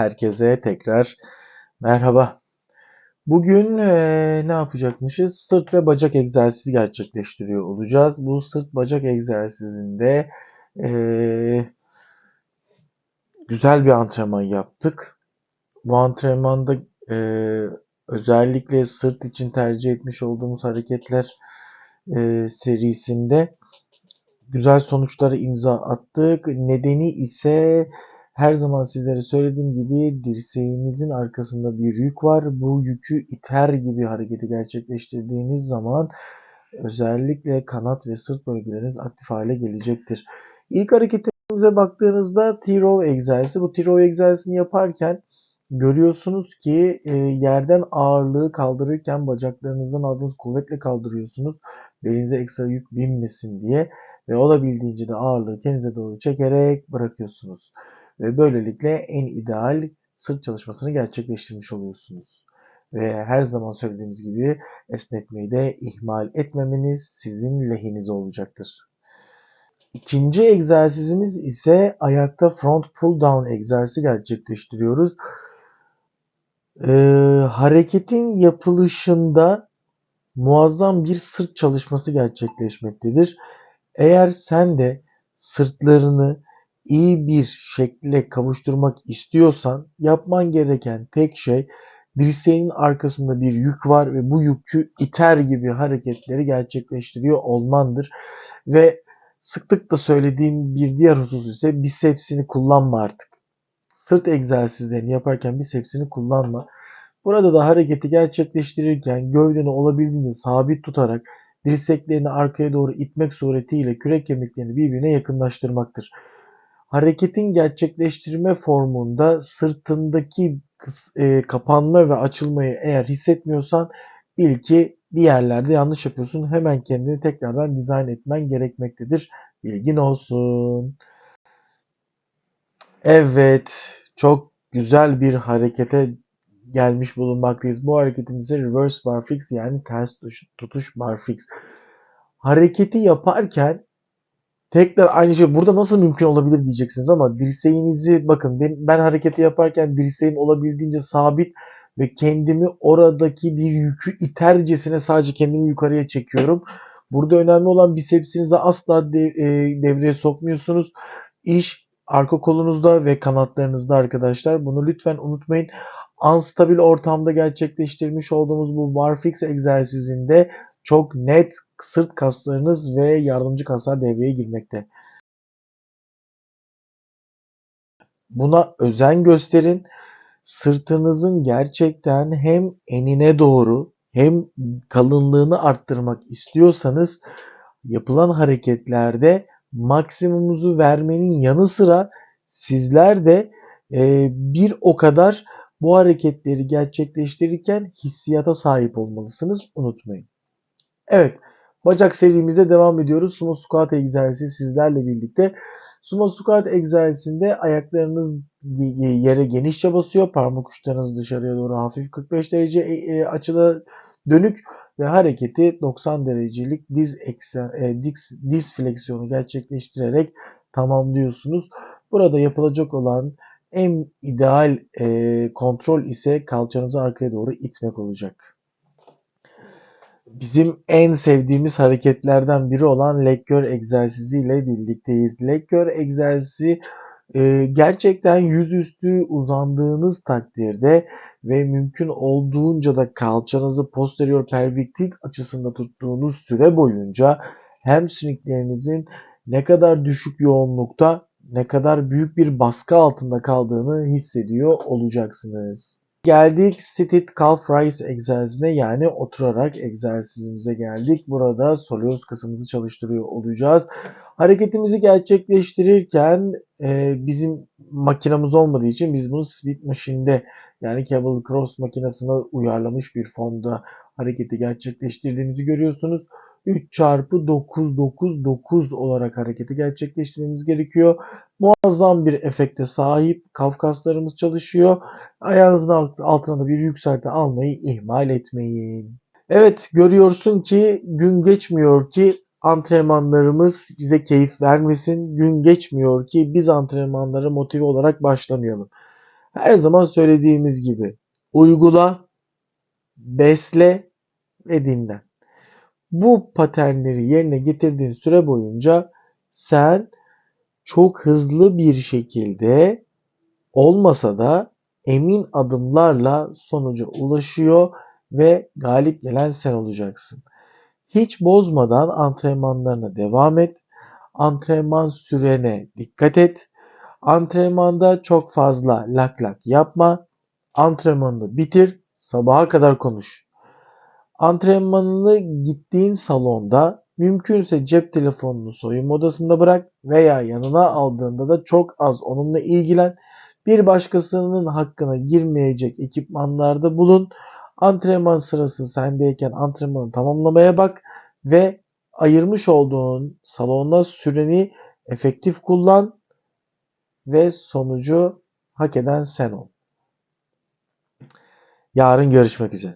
Herkese tekrar merhaba. Bugün eee, ne yapacakmışız? Sırt ve bacak egzersizi gerçekleştiriyor olacağız. Bu sırt bacak egzersizinde eee, güzel bir antrenman yaptık. Bu antrenmanda eee, özellikle sırt için tercih etmiş olduğumuz hareketler eee, serisinde güzel sonuçlara imza attık. Nedeni ise her zaman sizlere söylediğim gibi dirseğinizin arkasında bir yük var. Bu yükü iter gibi hareketi gerçekleştirdiğiniz zaman özellikle kanat ve sırt bölgeleriniz aktif hale gelecektir. İlk hareketimize baktığınızda T-row egzersizi. Bu T-row egzersizini yaparken görüyorsunuz ki e, yerden ağırlığı kaldırırken bacaklarınızdan aldığınız kuvvetle kaldırıyorsunuz. Belinize ekstra yük binmesin diye ve olabildiğince de ağırlığı kendinize doğru çekerek bırakıyorsunuz. Ve böylelikle en ideal sırt çalışmasını gerçekleştirmiş oluyorsunuz. Ve her zaman söylediğimiz gibi esnetmeyi de ihmal etmemeniz sizin lehinize olacaktır. İkinci egzersizimiz ise ayakta front pull down egzersizi gerçekleştiriyoruz. Ee, hareketin yapılışında muazzam bir sırt çalışması gerçekleşmektedir. Eğer sen de sırtlarını iyi bir şekilde kavuşturmak istiyorsan yapman gereken tek şey dirseğinin arkasında bir yük var ve bu yükü iter gibi hareketleri gerçekleştiriyor olmandır. Ve sıklıkla söylediğim bir diğer husus ise bisepsini kullanma artık. Sırt egzersizlerini yaparken bisepsini kullanma. Burada da hareketi gerçekleştirirken gövdeni olabildiğince sabit tutarak dirseklerini arkaya doğru itmek suretiyle kürek kemiklerini birbirine yakınlaştırmaktır. Hareketin gerçekleştirme formunda sırtındaki e, kapanma ve açılmayı eğer hissetmiyorsan bil ki bir yerlerde yanlış yapıyorsun. Hemen kendini tekrardan dizayn etmen gerekmektedir. Bilgin olsun. Evet, çok güzel bir harekete gelmiş bulunmaktayız. Bu hareketimize reverse barfix yani ters tutuş, tutuş barfix. Hareketi yaparken tekrar aynı şey burada nasıl mümkün olabilir diyeceksiniz ama dirseğinizi bakın ben, ben hareketi yaparken dirseğim olabildiğince sabit ve kendimi oradaki bir yükü itercesine sadece kendimi yukarıya çekiyorum. Burada önemli olan bisepsinizi asla de, e, devreye sokmuyorsunuz. İş arka kolunuzda ve kanatlarınızda arkadaşlar. Bunu lütfen unutmayın. Unstabil ortamda gerçekleştirmiş olduğumuz bu barfix egzersizinde çok net sırt kaslarınız ve yardımcı kaslar devreye girmekte. Buna özen gösterin. Sırtınızın gerçekten hem enine doğru hem kalınlığını arttırmak istiyorsanız yapılan hareketlerde maksimumunuzu vermenin yanı sıra sizler de e, bir o kadar bu hareketleri gerçekleştirirken hissiyata sahip olmalısınız. Unutmayın. Evet. Bacak serimizde devam ediyoruz. Sumo squat egzersizi sizlerle birlikte. Sumo squat egzersizinde ayaklarınız yere genişçe basıyor. Parmak uçlarınız dışarıya doğru hafif 45 derece e, e, açılı dönük ve hareketi 90 derecelik diz, eksen, e, diz, diz fleksiyonu gerçekleştirerek tamamlıyorsunuz. Burada yapılacak olan en ideal e, kontrol ise kalçanızı arkaya doğru itmek olacak. Bizim en sevdiğimiz hareketlerden biri olan leg curl egzersizi ile birlikteyiz. Leg curl egzersizi e, gerçekten yüzüstü uzandığınız takdirde ve mümkün olduğunca da kalçanızı posterior pelvic tilt açısında tuttuğunuz süre boyunca hamstringlerinizin ne kadar düşük yoğunlukta ne kadar büyük bir baskı altında kaldığını hissediyor olacaksınız. Geldik seated calf raise egzersizine yani oturarak egzersizimize geldik. Burada soleus kasımızı çalıştırıyor olacağız. Hareketimizi gerçekleştirirken e, bizim makinamız olmadığı için biz bunu Sweet Machine'de yani Cable Cross makinesine uyarlamış bir formda hareketi gerçekleştirdiğimizi görüyorsunuz. 3 çarpı 9 9 9 olarak hareketi gerçekleştirmemiz gerekiyor. Muazzam bir efekte sahip. Kafkaslarımız çalışıyor. Ayağınızın altına da bir yükselti almayı ihmal etmeyin. Evet görüyorsun ki gün geçmiyor ki antrenmanlarımız bize keyif vermesin. Gün geçmiyor ki biz antrenmanlara motive olarak başlamayalım. Her zaman söylediğimiz gibi uygula, besle ve dinlen. Bu paternleri yerine getirdiğin süre boyunca sen çok hızlı bir şekilde olmasa da emin adımlarla sonuca ulaşıyor ve galip gelen sen olacaksın. Hiç bozmadan antrenmanlarına devam et. Antrenman sürene dikkat et. Antrenmanda çok fazla lak lak yapma. Antrenmanını bitir, sabaha kadar konuş. Antrenmanını gittiğin salonda mümkünse cep telefonunu soyunma odasında bırak veya yanına aldığında da çok az onunla ilgilen. Bir başkasının hakkına girmeyecek ekipmanlarda bulun. Antrenman sırası sendeyken antrenmanı tamamlamaya bak ve ayırmış olduğun salonda süreni efektif kullan ve sonucu hak eden sen ol. Yarın görüşmek üzere.